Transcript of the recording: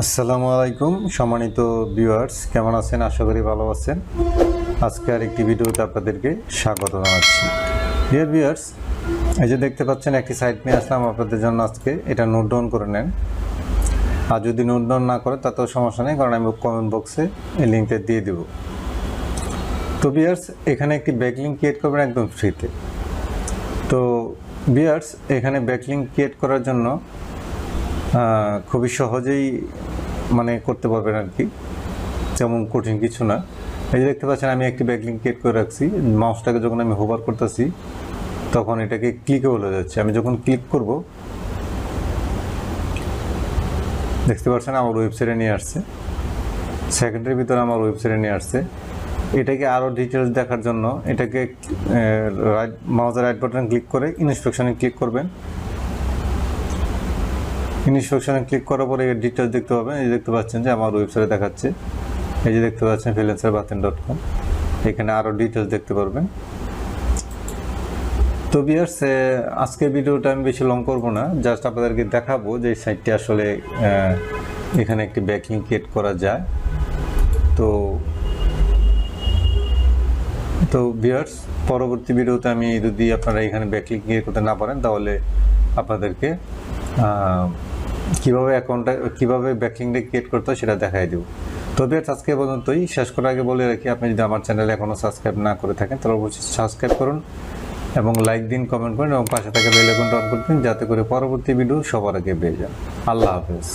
আসসালামু আলাইকুম, সম্মানিত ভিউয়ার্স, কেমন আছেন? আশা করি ভালো আছেন। আজকে আর একটি ভিডিওতে আপনাদেরকে স্বাগত জানাচ্ছি। ডিয়ার ভিউয়ার্স এই যে দেখতে পাচ্ছেন, একটি সাইট নিয়ে আসলাম আপনাদের জন্য আজকে। এটা নোট ডাউন করে নেন। আর যদি নোট ডাউন না করে, তাতেও সমস্যা নেই, কারণ আমি কমেন্ট বক্সে এই লিঙ্কটা দিয়ে দেব। তো ভিউয়ার্স এখানে একটি ব্যাকলিঙ্ক ক্রিয়েট করবেন একদম ফ্রিতে তো। ভিউয়ার্স এখানে ব্যাকলিঙ্ক ক্রিয়েট করার জন্য খুবই সহজেই মানে করতে পারবেন আর কি। যেমন কঠিন কিছু না। এই যে দেখতে পাচ্ছেন, আমি একটি ব্যাকলিং ক্রিয়েট করে রাখছি। মাউসটাকে যখন আমি হোভার করতেছি, তখন এটাকে ক্লিকে বলে যাচ্ছে। আমি যখন ক্লিক করব, দেখতে পাচ্ছেন আমার ওয়েবসাইটে নিয়ে আসছে। সেকেন্ডের ভিতরে আমার ওয়েবসাইটে নিয়ে আসছে। এটাকে আরও ডিটেলস দেখার জন্য এটাকে রাইট মাউসের রাইট বাটন ক্লিক করে ইনস্ট্রাকশনে ক্লিক করবেন। ইনস্ট্রাকশনে ক্লিক করার পরে এর ডিটেলস দেখতে পাবেন। এই দেখতে পাচ্ছেন যে আমার ওয়েবসাইটে দেখাচ্ছে। এই যে দেখতে পাচ্ছেন ফ্রিল্যান্সার বাতেন ডট কম এখানে আরও ডিটেলস দেখতে পারবেন। তো বিয়ার্স আজকের ভিডিওটা আমি বেশি লং করব না। জাস্ট আপনাদেরকে দেখাবো যে এই সাইটটি আসলে এখানে একটি ব্যাকিং ক্রিয়েট করা যায়। তো তো বিয়ার্স পরবর্তী ভিডিওতে আমি যদি আপনারা এখানে ব্যাকলিং ক্রিয়েট করতে না পারেন, তাহলে আপনাদেরকে কীভাবে অ্যাকাউন্টটা কীভাবে ব্যাকলিংটা ক্রিয়েট করতে হয় সেটা দেখাই দেবো। তবে আজকে পর্যন্তই। শেষ করার আগে বলে রাখি, আপনি যদি আমার চ্যানেলে এখনও সাবস্ক্রাইব না করে থাকেন, তাহলে অবশ্যই সাবস্ক্রাইব করুন এবং লাইক দিন কমেন্ট করুন এবং পাশে থাকা বেল অন করে দিন, যাতে করে পরবর্তী ভিডিও সবার আগে পেয়ে যান। আল্লাহ হাফেজ।